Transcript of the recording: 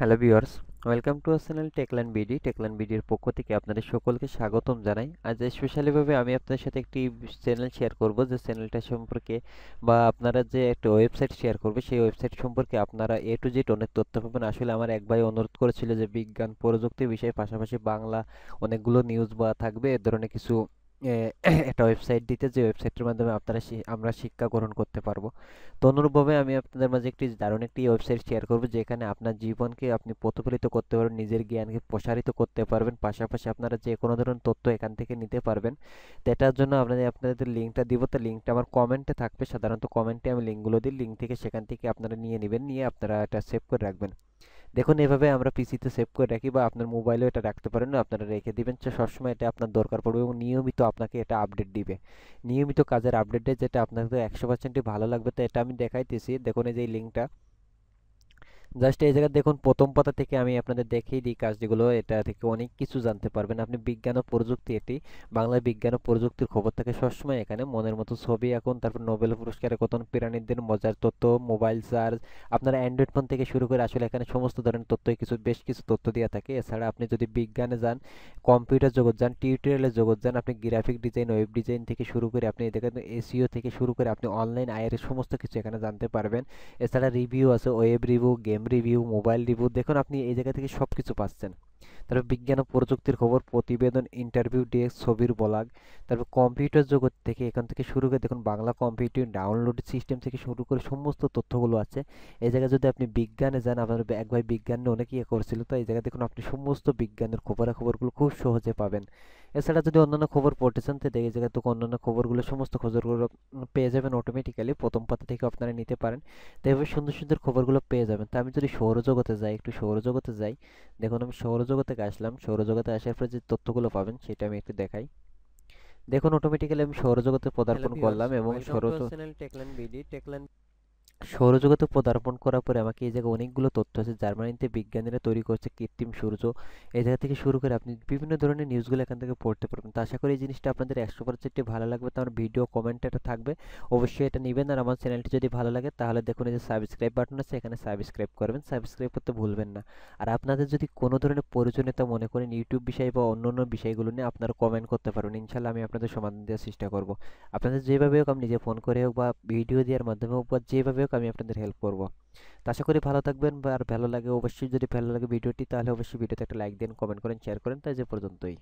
Hello viewers, welcome to our channel Techland BD. Techland বিডির পক্ষ থেকে আপনাদের সকলকে স্বাগতম জানাই। আজ স্পেশালিভাবে আমি আপনাদের সাথে একটি চ্যানেল শেয়ার করব, যে চ্যানেলটা সম্পর্কে বা আপনারা যে একটা ওয়েবসাইট শেয়ার করবে, সেই ওয়েবসাইট সম্পর্কে আপনারা এ টু জেড অনেক তথ্য পাবেন। আসলে আমার এক ভাই অনুরোধ করেছিল যে বিজ্ঞান, প্রযুক্তি বিষয়ে, পাশাপাশি বাংলা অনেকগুলো নিউজ বা থাকবে, এ ধরনের কিছু একটা ওয়েবসাইট দিতে, যে ওয়েবসাইটের মাধ্যমে আপনারা আমরা শিক্ষা গ্রহণ করতে পারব। তো অনুরূপভাবে আমি আপনাদের মাঝে একটি, দারুণ একটি ওয়েবসাইট শেয়ার করব, যেখানে আপনার জীবনকে আপনি প্রতিফলিত করতে পারবেন, নিজের জ্ঞানকে প্রসারিত করতে পারবেন, পাশাপাশি আপনারা যে কোনো ধরনের তথ্য এখান থেকে নিতে পারবেন। তো এটার জন্য আপনাদের আপনাদের লিঙ্কটা দিব, তো লিঙ্কটা আমার কমেন্টে থাকবে। সাধারণত কমেন্টে আমি লিঙ্কগুলো দিই লিঙ্ক থেকে সেখান থেকে আপনারা নিয়ে নেবেন, নিয়ে আপনারা এটা সেভ করে রাখবেন। দেখুন, এভাবে আমরা পিসিতে সেভ করে রাখি বা আপনার মোবাইলেও এটা রাখতে পারেন আপনারা রেখে দিবেন। সবসময় এটা আপনার দরকার পড়বে এবং নিয়মিত আপনাকে এটা আপডেট দিবে। নিয়মিত কাজের আপডেট যেটা আপনাদের একশো পার্সেন্টই ভালো লাগবে, তো এটা আমি দেখাইতেছি। দেখুন, এই যে লিঙ্কটা জাস্ট এই জায়গায় দেখুন, প্রথম পাতা থেকে আমি আপনাদের দেখিয়ে দিই কাজগুলো। এটা থেকে অনেক কিছু জানতে পারবেন। আপনি বিজ্ঞান ও প্রযুক্তি এটি বাংলায় বিজ্ঞান ও প্রযুক্তির খবর থাকে সবসময় এখানে। মনের মতো ছবি এখন তারপর নোবেল পুরস্কারের কতন প্রাণীদের মজার তথ্য মোবাইল চার্জ আপনার অ্যান্ড্রয়েড ফোন থেকে শুরু করে আসলে এখানে সমস্ত ধরনের তথ্য কিছু বেশ কিছু তথ্য দেওয়া থাকে। এছাড়া আপনি যদি বিজ্ঞানে যান কম্পিউটার জগৎ যান টিউটোরিয়ালের জগৎ যান, আপনি গ্রাফিক ডিজাইন ওয়েব ডিজাইন থেকে শুরু করে আপনি দেখেন এসিও থেকে শুরু করে আপনি অনলাইন আয়ের সমস্ত কিছু এখানে জানতে পারবেন। এছাড়া রিভিউ আছে web review game game review mobile review দেখুন আপনি এই জায়গা থেকে সব কিছু পাচ্ছেন। তারপর বিজ্ঞান ও প্রযুক্তির খবর, প্রতিবেদন ইন্টারভিউ ডেস্ক ছবির বলাগ তারপর কম্পিউটার জগৎ থেকে এখান থেকে শুরু করে দেখুন বাংলা কম্পিউটার ডাউনলোড সিস্টেম থেকে শুরু করে সমস্ত তথ্যগুলো আছে। এই জায়গায় যদি আপনি বিজ্ঞানে যান, আপনার এক বিজ্ঞানে অনেক ইয়ে করছিল, তো এই জায়গায় দেখুন আপনি সমস্ত বিজ্ঞানের খবরাখবরগুলো খুব সহজে পাবেন। এছাড়া যদি অন্যান্য খবর পড়তে চান তো এই জায়গায় তো অন্যান্য খবরগুলো সমস্ত খবরগুলো পেয়ে যাবেন অটোমেটিক্যালি প্রথম পাতা থেকে আপনারা নিতে পারেন। তো এভাবে সুন্দর সুন্দর খবরগুলো পেয়ে যাবেন। তো আমি যদি সৌরজগতে যাই একটু সৌরজগতে যাই দেখুন আমি সৌরজগতে আসলাম। সৌরজগতে আসার পরে যে তথ্যগুলো পাবেন সেটা আমি একটু দেখাই। দেখুন অটোমেটিক্যালি আমি সৌরজগতে পদার্পণ করলাম এবং সৌর সৌরজগতে পদার্পণ করার পরে আমাকে এই জায়গায় অনেকগুলো তথ্য আছে। জার্মানিতে বিজ্ঞানীরা তৈরি করছে কৃত্রিম সূর্য। এই জায়গা থেকে শুরু করে আপনি বিভিন্ন ধরনের নিউজগুলো এখান থেকে পড়তে পারবেন। তো আশা করি এই জিনিসটা আপনাদের একশো পার্সেন্টই ভালো লাগবে। তো আমার ভিডিও কমেন্ট এটা থাকবে। অবশ্যই এটা নেবেন। আর আমার চ্যানেলটি যদি ভালো লাগে, তাহলে দেখুন এই যে সাবস্ক্রাইব বাটন আছে, এখানে সাবস্ক্রাইব করবেন। সাবস্ক্রাইব করতে ভুলবেন না। আর আপনাদের যদি কোনো ধরনের প্রয়োজনীয়তা মনে করেন ইউটিউব বিষয় বা অন্য অন্য বিষয়গুলো নিয়ে, আপনারা কমেন্ট করতে পারবেন। ইনশাল্লাহ আমি আপনাদের সমাধান দেওয়ার চেষ্টা করব। আপনাদের যেভাবে হোক, আমি নিজে ফোন করে হোক বা ভিডিও দেওয়ার মাধ্যমে হোক বা যেভাবে হোক আমি আপনাদের হেল্প করব। তো আশা করি ভালো থাকবেন বা আর ভালো লাগে অবশ্যই যদি ভালো লাগে ভিডিওটি, তাহলে অবশ্যই ভিডিওতে একটা লাইক দিন কমেন্ট করেন শেয়ার করেন। তাই যে পর্যন্তই।